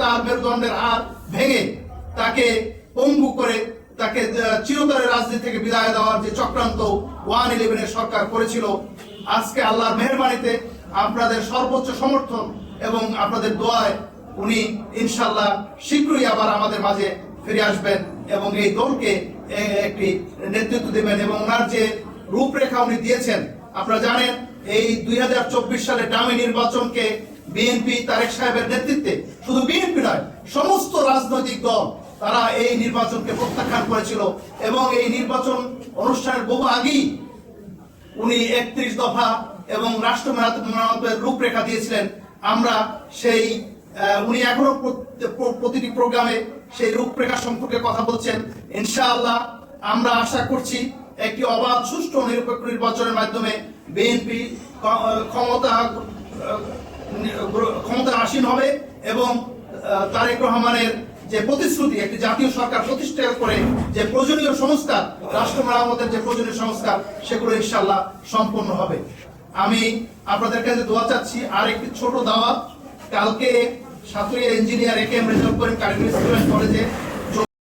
তার মেরুদণ্ডের হাত ভেঙে তাকে পঙ্গু করে তাকে আহ, চিরতরের রাজনীতি থেকে বিদায় দেওয়ার যে চক্রান্ত ওয়ান ইলেভেনের সরকার করেছিল আজকে আল্লাহর মেহরবানিতে আপনাদের সর্বোচ্চ সমর্থন এবং আপনাদের দোয়ায় উনি ইনশাল্লাহ শীঘ্রই আবার আমাদের মাঝে ফিরে আসবেন এবং এই দলকে একটি নেতৃত্ব দেবেন এবং ওনার যে রূপরেখা উনি দিয়েছেন আপনারা জানেন এই দুই হাজার চব্বিশ সালে ডামি নির্বাচনকে বিএনপি তারেক সাহেবের নেতৃত্বে দল, তারা এই নির্বাচনকে প্রত্যাখ্যান করেছিল এবং এই নির্বাচন অনুষ্ঠানের বহু আগেই উনি একত্রিশ দফা এবং রাষ্ট্র মেরামতের রূপরেখা দিয়েছিলেন। আমরা সেই উনি এখনও প্রতিটি প্রোগ্রামে সেই রূপরেখা সম্পর্কে কথা বলছেন। ইনশাআল্লাহ আমরা আশা করছি একটি অবাধ, সুষ্ঠু নিরপেক্ষ নির্বাচনের মাধ্যমে বিএনপি ক্ষমতা ক্ষমতা আসীন হবে এবং তারেক রহমানের যে প্রতিশ্রুতি একটি জাতীয় সরকার প্রতিষ্ঠা করে যে প্রয়োজনীয় সংস্কার, রাষ্ট্র মেরামতের যে প্রয়োজনীয় সংস্কার, সেগুলো ইনশাল্লাহ সম্পন্ন হবে। আমি আপনাদের কাছে দোয়া চাচ্ছি, আর একটি ছোট দাওয়াত, কালকে Saturia engineer A K M Rezal করেন কারিগরি স্টুডেন্ট কলেজে